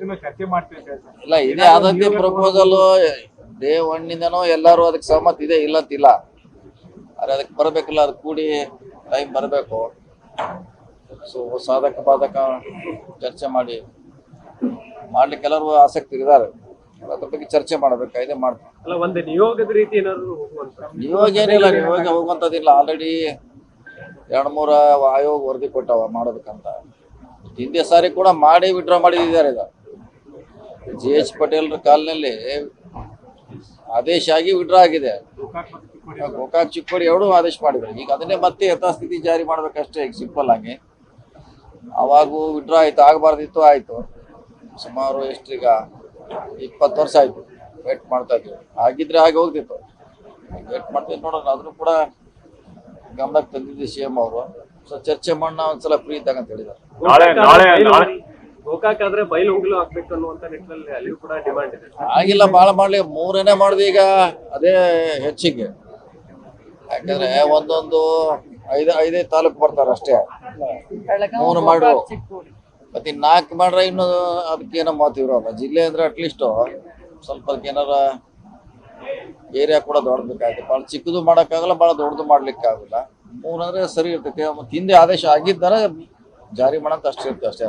ಕುರಿತು ಚರ್ಚೆ ಮಾಡ್ತೀವಿ ಇಲ್ಲ ಇದೆ ಆದಂತೆ ಪ್ರಪೋಸಲ್ ಡೇ ಒನ್ನಿಂದನೂ ಎಲ್ಲರೂ ಅದಕ್ಕೆ ಸಹಮತ ಇದೆ ಇಲ್ಲ ಅಂತಿಲ್ಲ. ಆದ್ರೆ ಅದಕ್ಕೆ ಬರಬೇಕಲ್ಲ ಅದು ಕೂಡಿ ಟೈಮ್ ಬರಬೇಕು. ಸೊ ಸಾಧಕ ಬಾಧಕ ಚರ್ಚೆ ಮಾಡಿ ಮಾಡ್ಲಿಕ್ಕೆ ಎಲ್ಲರೂ ಆಸಕ್ತಿ ಇದ್ದಾರೆ. ಅದ್ರ ಬಗ್ಗೆ ಚರ್ಚೆ ಮಾಡಬೇಕಾಗಿದೆ ಮಾಡ್ತಾರೆ ಅಲ್ಲ ಒಂದು ನಿಯೋಗದ ರೀತಿ ಏನಾದ್ರು ಹೋಗುವಂತ? ಇವಾಗ ಏನಿಲ್ಲ ನಿಯೋಗ ಹೋಗುವಂಥದ್ದಿಲ್ಲ. ಆಲ್ರೆಡಿ ಎರಡು ಮೂರ ಆಯೋಗ ವರದಿ ಕೊಟ್ಟವ ಮಾಡೋದಕ್ಕಂತ. ಹಿಂದೆ ಸಾರಿ ಕೂಡ ಮಾಡಿ ವಿಡ್ರಾ ಮಾಡಿದ್ದಾರೆ ಇದು ಜಿ ಎಚ್ ಪಟೇಲ್ರ ಕಾಲ್ನಲ್ಲಿ ಆದೇಶ ಆಗಿ ವಿಡ್ರಾ ಆಗಿದೆ. ಗೋಕಾಕ್ ಚಿಕ್ಕೋಡಿ ಅವರು ಆದೇಶ ಮಾಡಿದ್ರು ಈಗ ಅದನ್ನೇ ಮತ್ತೆ ಯಥಾಸ್ಥಿತಿ ಜಾರಿ ಮಾಡ್ಬೇಕಷ್ಟೇ, ಈಗ ಸಿಂಪಲ್ ಆಗಿ. ಅವಾಗೂ ವಿಡ್ರಾ ಆಯ್ತು, ಆಗಬಾರ್ದಿತ್ತು, ಆಯ್ತು. ಸುಮಾರು ಎಷ್ಟ್ರೀಗ? ಇಪ್ಪತ್ತು ವರ್ಷ ಆಯ್ತು. ವೇಟ್ ಮಾಡ್ತಾ ಇದ್ವಿ. ಆಗಿದ್ರೆ ಹಾಗೆ ಹೋಗ್ತಿತ್ತು. ವೇಟ್ ಮಾಡ್ತಿದ್ದು ನೋಡೋಣ. ಅದನ್ನು ಕೂಡ ಗಮನಕ್ಕೆ ತಂದಿದ್ದೆ ಸಿ ಎಂ ಅವರು. ಸೊ ಚರ್ಚೆ ಮಾಡೋಣ, ಒಂದ್ಸಲ ಫ್ರೀ ಇದ್ದಾಗ ಅಂತ ಹೇಳಿದ್ದಾರೆ. ಗೋಕಾಕ್ ಆದ್ರೆ ಅನ್ನುವಂತ ನಿಟ್ಟಿನಲ್ಲಿ ಕೂಡ ಡಿಮಾಂಡ್ ಇದೆ. ಆಗಿಲ್ಲ ಭಾಳ ಮಾಡ್ಲಿ. ಮೂರನೇ ಮಾಡಿದ್ವಿ ಈಗ ಅದೇ ಹೆಚ್ಚಿಗೆ. ಯಾಕಂದ್ರೆ ಒಂದೊಂದು ಐದು ಐದೇ ತಾಲೂಕು ಬರ್ತಾರೆ ಅಷ್ಟೇ. ಮೂರು ಮಾಡ್ರು ಮತ್ತೆ ನಾಲ್ಕು ಮಾಡ್ರೆ ಇನ್ನು ಅದಕ್ಕೆ ಏನೋ ಮಾತು ಇರೋಲ್ಲ ಜಿಲ್ಲೆ ಅಂದ್ರೆ ಅಟ್ಲೀಸ್ಟ್ ಸ್ವಲ್ಪ ಅದಕ್ಕೇನಾರ ಏರಿಯಾ ಕೂಡ ದೊಡ್ಡಬೇಕಾಗುತ್ತೆ ಭಾಳ ಚಿಕ್ಕದು ಮಾಡೋಕ್ಕಾಗಲ್ಲ ಬಹಳ ದೊಡ್ಡದು ಮಾಡ್ಲಿಕ್ಕೆ ಆಗಲ್ಲ ಮೂರು ಅಂದ್ರೆ ಸರಿ ಇರ್ತೈತೆ. ಮತ್ತೆ ಹಿಂದೆ ಆದೇಶ ಆಗಿದ್ದಾರೆ ಜಾರಿ ಮಾಡೋಂತ ಅಷ್ಟೇ ಇರುತ್ತೆ ಅಷ್ಟೇ.